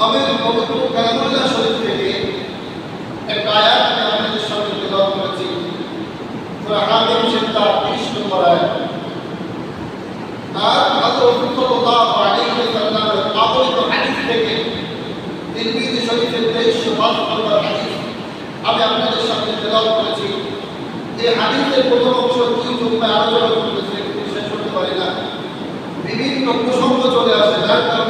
তবে পবিত্র থেকে একটা করেছি। হামিম সেটা তিরিশ নম্বর আমি আপনাদের সামনে তেলাও করেছি। এই হাদিসের প্রথম অংশ দুই আলোচনা করতেছে কিন্তু বিভিন্ন প্রসঙ্গ চলে আসে, যার কারণে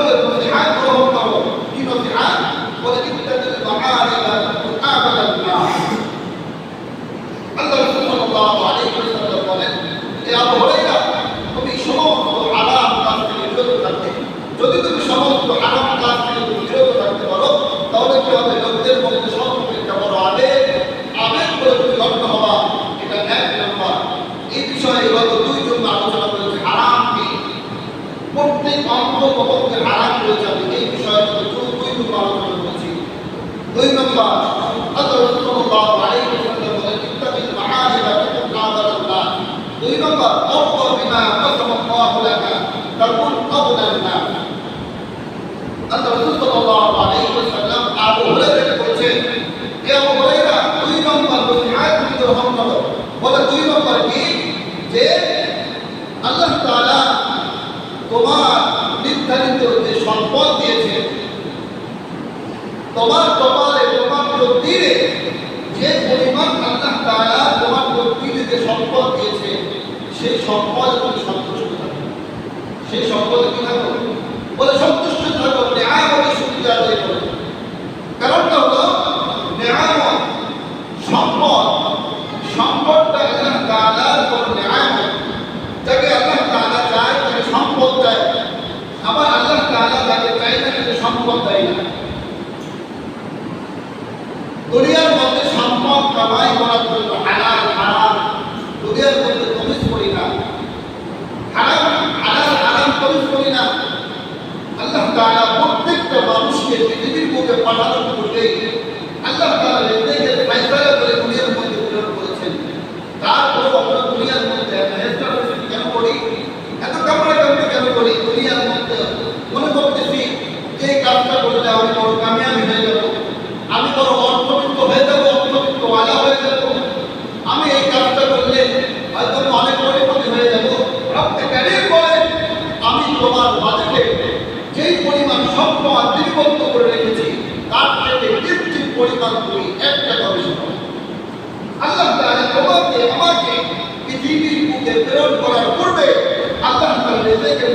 Yeah. ter falado com আমাকে পৃথিবীর বুকে প্রেরণ করার পূর্বে আল্লাহ তাআলা নিজেকে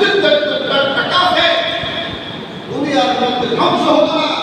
মসজিদ টাকা উনি আর ধ্বংস হতো না।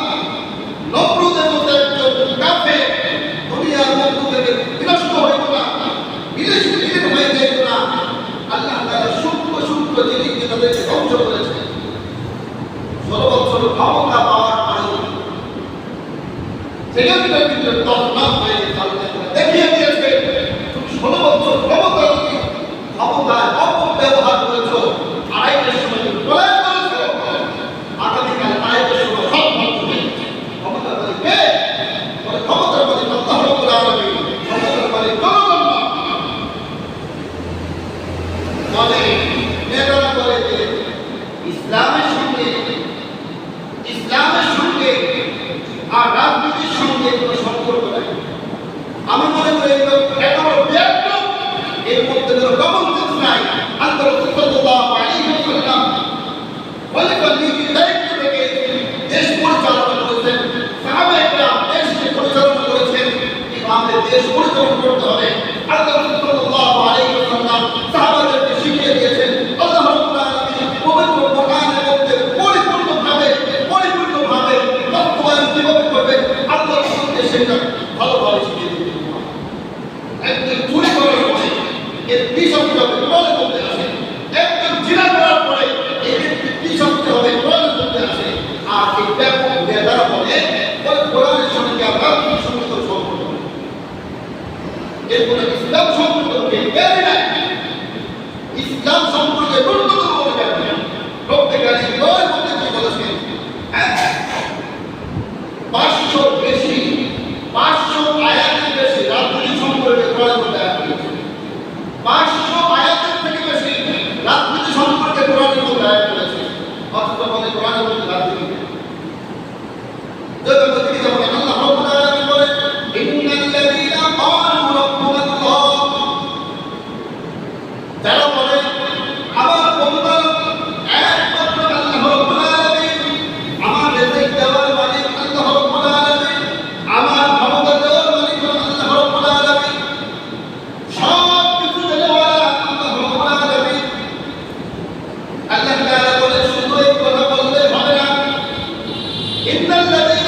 إن الذين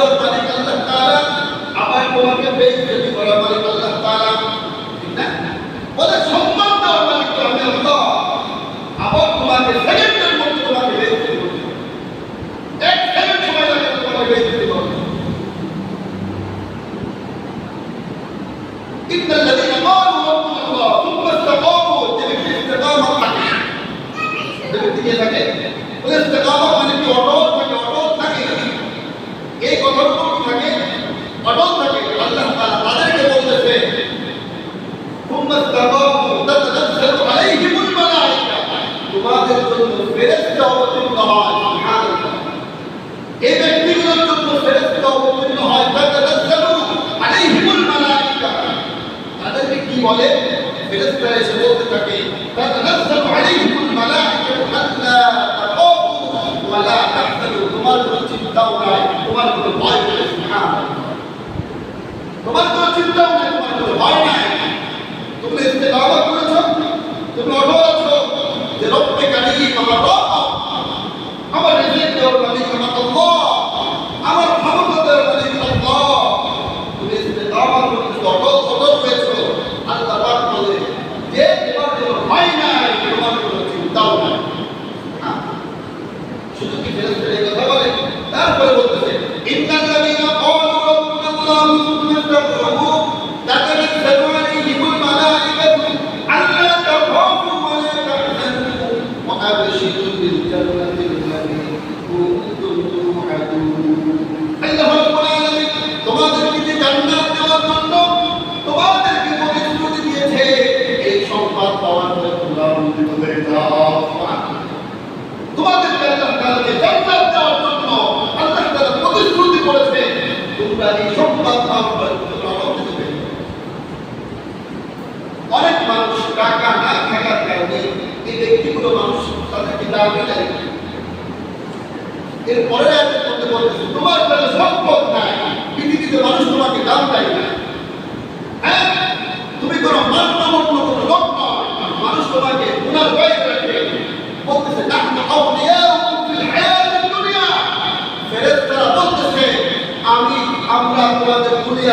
अब्दुल मलिक अल्लाह ताला अमन को उनके बेच ফেরেশতারা এসে বলতে থাকে তাতানাজ্জালু আলাইহিমুল মালাইকাতু আল্লা তাখাফু ওয়া লা তাহজানু তোমার কোনো চিন্তাও নাই তোমার কোনো ভয় নাই তোমার কোনো চিন্তাও নাই তোমার কোনো ভয় নাই তুমি ইস্তেকামত করেছ? তুমি অটল?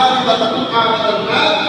hari batatu kami dan nabi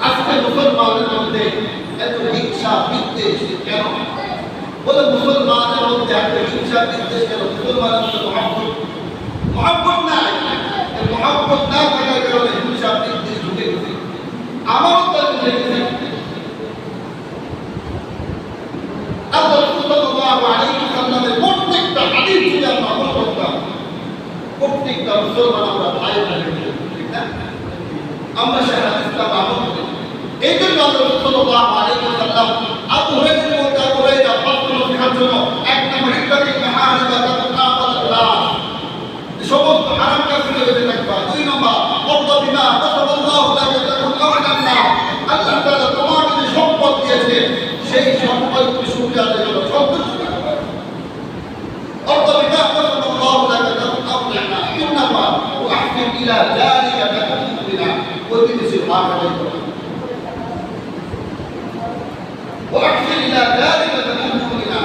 আজকে মুসলমানের মধ্যে এত হিংসা, বিদ্বেষ কেন? বলে মুসলমানের মধ্যে এত হিংসা, বিদ্বেষ কেন? মুসলমানের মধ্যে মহাব্বত। মহাব্বত নাই। মহাব্বত না থাকার কারণে হিংসা, বিদ্বেষ ঢুকে ঢুকে গেছে। প্রত্যেকটা হাদিস যদি প্রত্যেকটা মুসলমান আমরা ভাই ভাই আমরা সে হাদিসটা আমল এই জন্য সাল্লাল্লাহু আলাইহি ওয়াসাল্লাম আবু হুরায়রা বলতে আবু হুরায়রা ফাতনা শেখার জন্য এক নম্বর ইত্যাদি মাহারিবা তাকুনা আল্লাহ সমস্ত হারাম কাজ থেকে বেঁচে থাকবা। দুই নম্বর বিমা আল্লাহ লাগে তখন কামাকাম আল্লাহ তাআলা তোমাকে যে সম্পদ দিয়েছে, সেই সম্পদ তুমি সুবিধা আদায় করো সন্তুষ্ট থাকবা অর্থ বিমা আল্লাহ লাগে তখন কামাকাম না। তিন নম্বর ইলা জালিকা তখন মুমিনা প্রতিবেশীর ভাগ আদায় করো وأحسن إلى ذلك تكون مؤمنا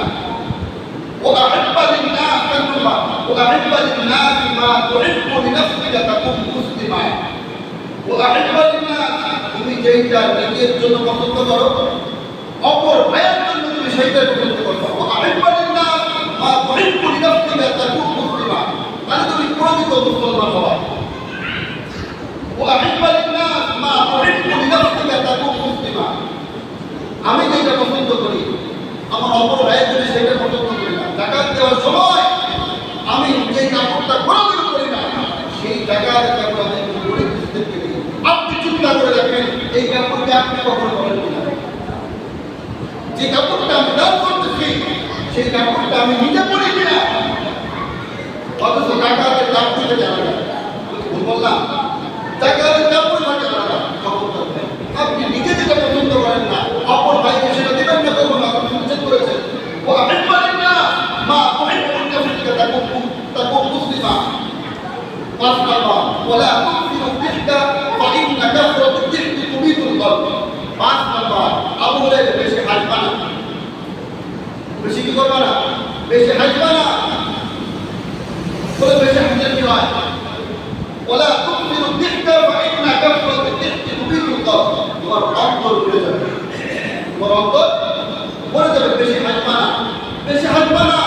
وأحب للناس تكون وأحب للناس ما تحب لنفسك تكون مسلما وأحب للناس তুমি যেইটা নিজের জন্য পছন্দ করো অপর ভাইয়ের জন্য তুমি সেইটা পছন্দ করো وأحب للناس ما تحب لنفسك تكون مسلما তাহলে তুমি প্রকৃত মুসলমান হবা وأحب للناس আমি যেটা পছন্দ করি, আমার অপর ভাইয়ের জন্য সেটা পছন্দ করি না। জাকাত দেওয়ার সময় আমি যে কাপড়টা কোনোদিন করি না, সেই জাকাত কাপড় আমি আপনি চিন্তা করে রাখেন, এই কাপড়কে আপনি কখনো করেন যে কাপড়টা আমি দান করতেছি, সেই কাপড়টা আমি নিজে পড়ি কিনা? অথচ টাকা দাম দিতে জানা না বললাম। টাকা والنظام ولا تكثر الضحك فإن كثرة الضحك تميت القلب পাঁচ নাম্বার আবু হুরাইরা বেশি হাসবা না বেশি কি করবা না বেশি হাসবা না বলে বেশি হাসলে কি হয় ولا تكثر الضحك فإن كثرة الضحك تميت القلب তোমার অন্তর ভরে যাবে তোমার অন্তর ভরে যাবে বেশি হাসবা না বেশি হাসবা না